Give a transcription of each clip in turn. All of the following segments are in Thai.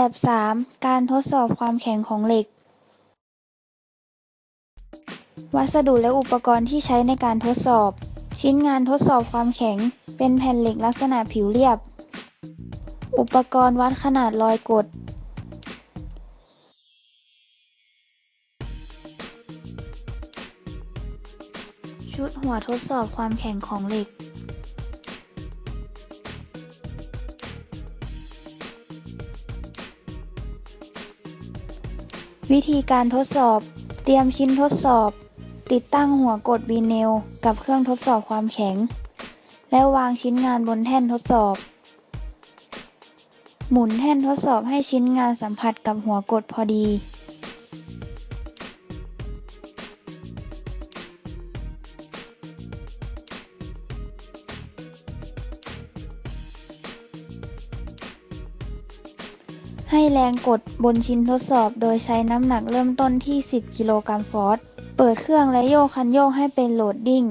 แลบ 3 การทดสอบความแข็งของเหล็ก วัสดุและอุปกรณ์ที่ใช้ในการทดสอบ ชิ้นงานทดสอบความแข็ง เป็นแผ่นเหล็กลักษณะผิวเรียบ อุปกรณ์วัดขนาดรอยกด ชุดหัวทดสอบความแข็งของเหล็ก วิธีการทดสอบ เตรียมชิ้นทดสอบ ติดตั้งหัวกดวีเนลกับเครื่องทดสอบความแข็ง และวางชิ้นงานบนแท่นทดสอบ หมุนแท่นทดสอบให้ชิ้นงานสัมผัสกับหัวกดพอดี ให้แรงกดบนชิ้นทดสอบโดยใช้น้ำหนักเริ่มต้นที่ 10 กิโลกรัมฟอร์สเปิดเครื่องและโยกคันโยกให้เป็นโหลดดิ้ง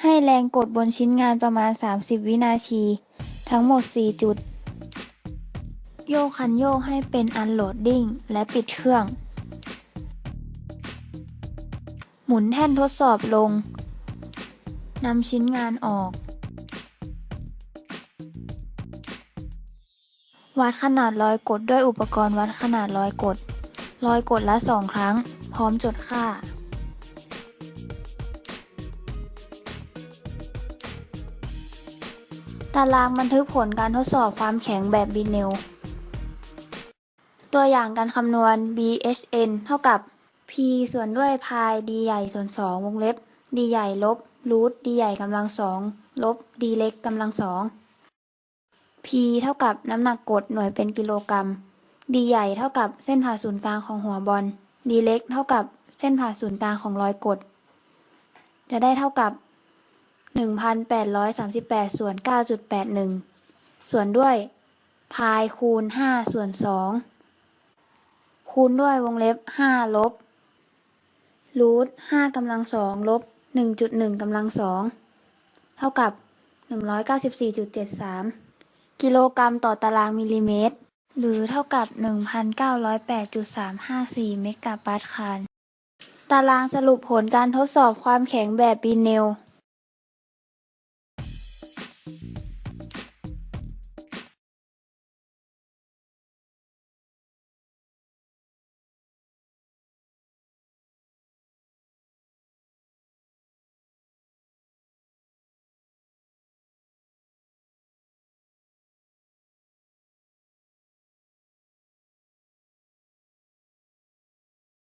ให้แรงกดบนชิ้นงานประมาณ 30 วินาที ทั้งหมด 4 จุด โยกคันโยกให้เป็นอันโหลดดิ้งและปิดเครื่อง หมุนแท่นทดสอบลงนำชิ้นงานออก วัดขนาดรอยกดด้วยอุปกรณ์วัดขนาดรอยกดรอยกดละ2ครั้ง พร้อมจดค่า ตารางบันทึกผลการทดสอบความแข็งแบบบินเนลตัวอย่างการคำนวณ BHN เท่ากับ P ส่วนด้วยพาย D ใหญ่ส่วน 2 วงเล็บ D ใหญ่ลบรูท D ใหญ่กำลังสองลบ D เล็กกำลังสอง P เท่ากับน้ำหนักกดหน่วยเป็นกิโลกรัม D ใหญ่เท่ากับเส้นผ่าศูนย์กลางของหัวบอล D เล็กเท่ากับเส้นผ่าศูนย์กลางของรอยกด จะได้เท่ากับ 1,838 ส่วน 9.81 ส่วนด้วยพายคูณ 5 ส่วน 2 คูณด้วยวงเล็บ 5 ลบรูท5กำลังสองลบ1.1กำลังสองเท่ากับ194.73 กิโลกรัมต่อตารางมิลลิเมตร หรือเท่ากับ 1,908.354 เมกะปาสคาล ตารางสรุปผลการทดสอบความแข็งแบบบีเนล